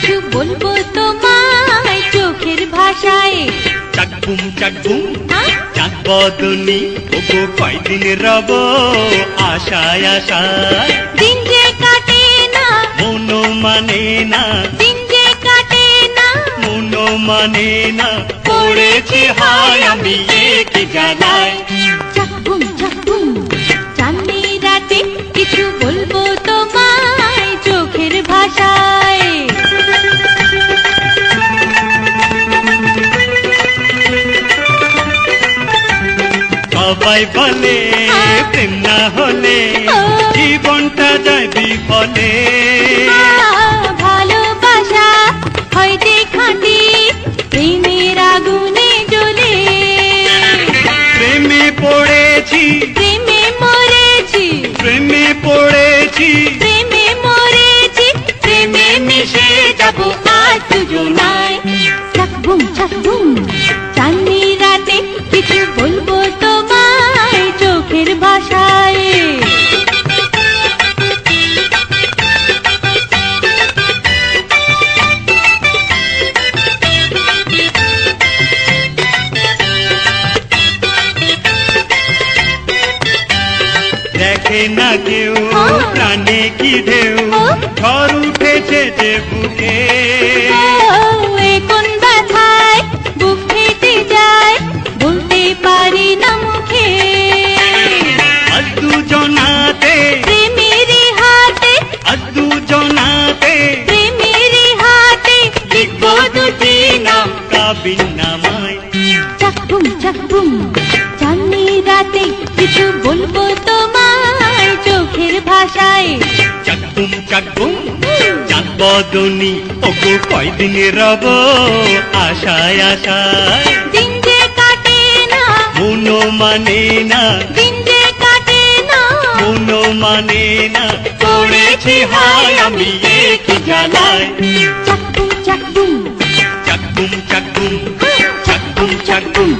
কিছু বলব তোমায় চোখের ভাষায়? চাকবুম চাকবুম হ্যাঁ? চাক বদনি ওগো কয়দিন রব আশায় আশায়। দিন যে কাটে না মনো মানে না। দিন যে কাটে না মনো মানে না। পড়েছি হায় আমি কি জানাই সবাই বলে প্রেম না হলে জীবনটা যায় বিফলে ভালোবাসা হয়তো খাঁটি প্রেমের আগুনে জ্বলে। প্রেমে পড়েছি প্রেমে মরেছি প্রেমে পড়েছি। প্রেমে মরেছি প্রেমে মিশে যাব আজ দুজনায়। চাকবুম চাঁদনি দেখে না কেউ হ্যাঁ। প্রাণে কি ঢেউ হ্যাঁ। ঝড় উঠেছে যে বুকে এ কোন ব্যথায় বুক ফেটে যায় বলতে পারি না মুখে আজ দুজনাতে প্রেমের হাতে আজ দুজনাতে প্রেমের হাতে লিখব দুটি নাম কাবিন নামায় চাকুম চাকুম চাঁদনি রাতে কিছু বলব প্রায় চাকুম কয়দিন রব আশায় আশায়। দিন যে কাটে না মনো মানে না। দিন যে কাটে না মনো মানে না। করেছি হায় আমি কি জানাই। চাকুম চাকুম চাকুম চাকুম চাকুম চাকুম